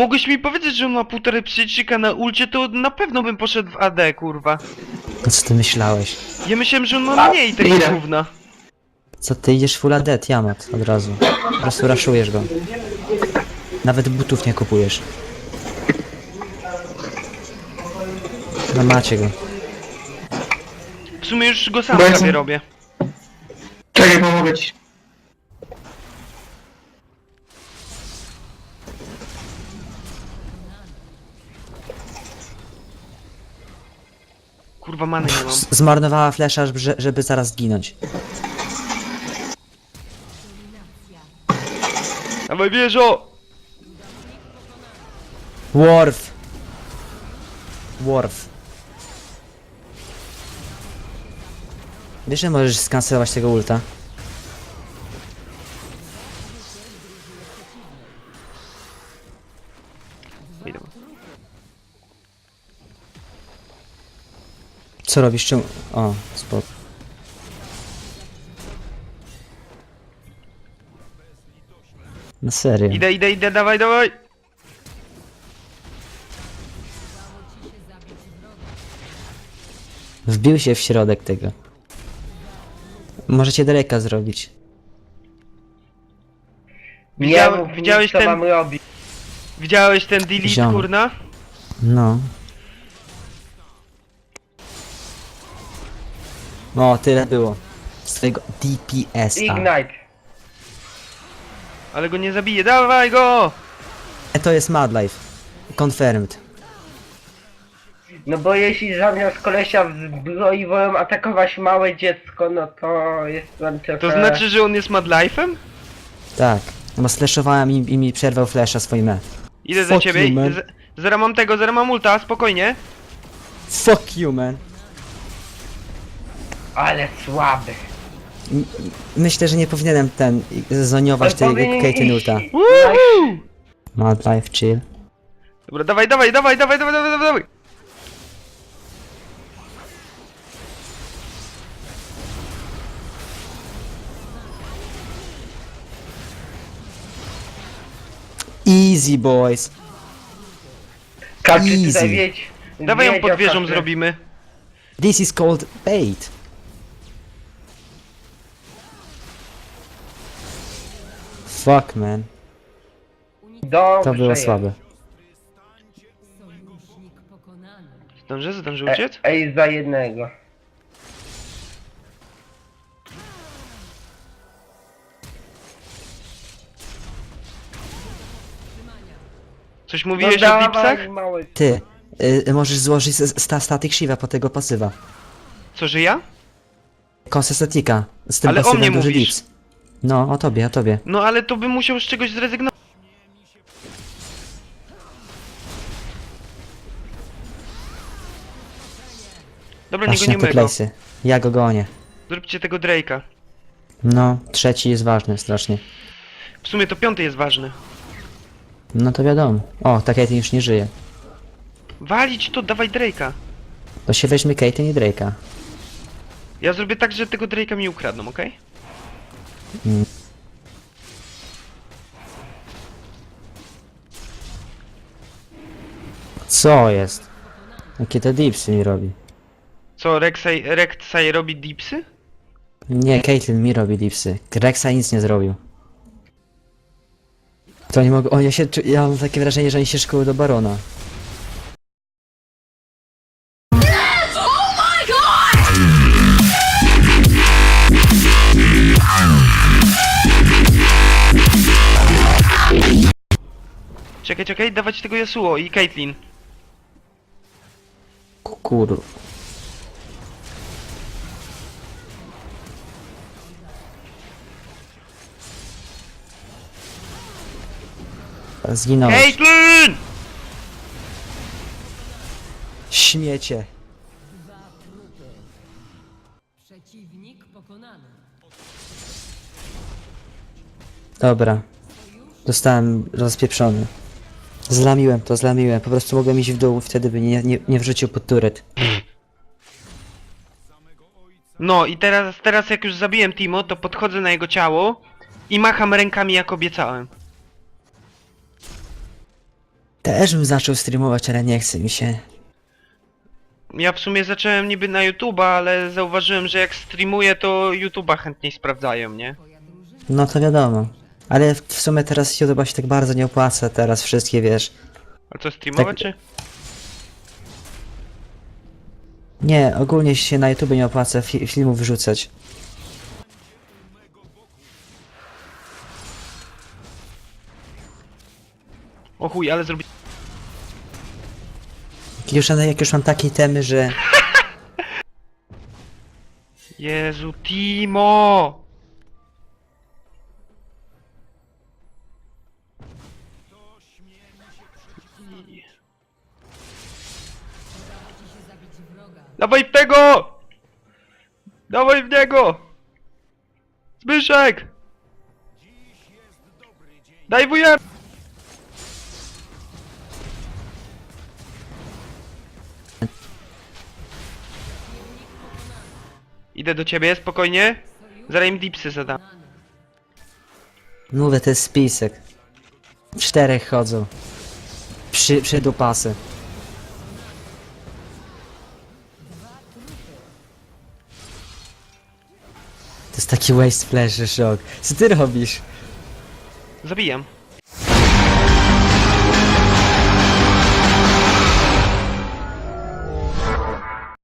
Mogłeś mi powiedzieć, że on ma półtorej psychika na ulcie, to na pewno bym poszedł w AD, kurwa. No co ty myślałeś? Ja myślałem, że on ma mniej tego ile? gówna. Co ty idziesz full AD, Jamat, od razu. Po prostu raszujesz go. Nawet butów nie kupujesz. No macie go. W sumie już go sam Bo ja prawie sam- robię. Czekaj, pomogę ci. Kurwa, many nie mam. Zmarnowała flesza, żeby, żeby zaraz zginąć. Dawaj, bieżo! Worf! Worf. Wiesz, że możesz skancelować tego ulta? Co robisz? Czemu? O, spoko. No serio. Idę, idę, idę, dawaj, dawaj! Wbił się w środek tego. Możecie daleka zrobić. Widział- mów mi, widziałeś co ten- mam robić. Widziałeś ten delete, kurna? No. O, tyle było. Z twojego DPS-a. Ignite. Ale go nie zabije, dawaj go! E, To jest Mad Life. Confirmed. No bo jeśli zamiast kolesia zbroi wolą atakować małe dziecko, no to jest tam trochę... To znaczy, że on jest madlife'em? Tak. Bo slashowałem i, i mi przerwał flasha swoim E. Idę za Fuck ciebie. you, man. Z- Zera mam tego, zera mam ulta, spokojnie. Fuck you, man. Ale słaby. Myślę, że nie powinienem ten zoniować On tego powinien iść-. Woohoo! Mad Life, chill. Dobra, dawaj, dawaj, dawaj, dawaj, dawaj, dawaj, dawaj, dawaj. Easy, boys. Każdy Easy. tutaj wiedź. Dawaj ją wiedział, pod wieżą zrobimy. This is called bait. Fuck, man. Dobrze To było jest. słabe. Zdążę, zdążę E, uciec? ej, za jednego. Coś mówiłeś o No dawaj, dipsach? mały. Ty, y, możesz złożyć s- sta static Shiva po tego pasywa. Co, że ja? Konsę statika. Z tym Ale o pasywem mnie duży mówisz. dips. No, o tobie, o tobie. No ale to bym musiał z czegoś zrezygnować. Dobra, nie Patrz na te gonimy go. place'y. Ja go gonię. Zróbcie tego Drake'a. No, trzeci jest ważny strasznie. W sumie to piąty jest ważny. No to wiadomo. O, ta Caitlyn już nie żyje. Walić to, dawaj Drake'a. To się weźmie Caitlyn i Drake'a. Ja zrobię tak, że tego Drake'a mi ukradną, okej? Co jest? Jakie te dipsy mi robi? Co, Rek'Sai, Rek'Sai robi dipsy? Nie, Caitlyn mi robi dipsy. Rexa nic nie zrobił. To nie mogę. O, ja się. czu- Ja mam takie wrażenie, że oni się szkoły do barona. Czekaj, czekaj, dawać tego Yasuo i Caitlyn. Kur. Zginąłeś. Caitlyn! Śmiecie. Przeciwnik pokonany. Dobra. Zostałem rozpieprzony. Zlamiłem to, zlamiłem. Po prostu mogłem iść w dół, wtedy by nie, nie, nie wrzucił pod turet. No i teraz, teraz jak już zabiłem Timo, to podchodzę na jego ciało i macham rękami jak obiecałem. Też bym zaczął streamować, ale nie chce mi się. Ja w sumie zacząłem niby na YouTube'a, ale zauważyłem, że jak streamuję, to YouTube'a chętniej sprawdzają, nie? No to wiadomo. Ale w sumie teraz YouTube się tak bardzo nie opłaca teraz wszystkie, wiesz. A co, streamować Tak- czy? Nie, ogólnie się na YouTube nie opłaca fi filmów wrzucać. O chuj, ale zrobić... Jak już, jak już mam takie temy, że... Jezu, Timo! Dawaj w tego! Dawaj w niego! Zbyszek! Daj wujem! Idę do ciebie, spokojnie. Zaraz im dipsy zadam. Mówię, to jest spisek. Czterech chodzą. Przy, przydupasy. To jest taki waste flash, szok. Co ty robisz? Zabijam.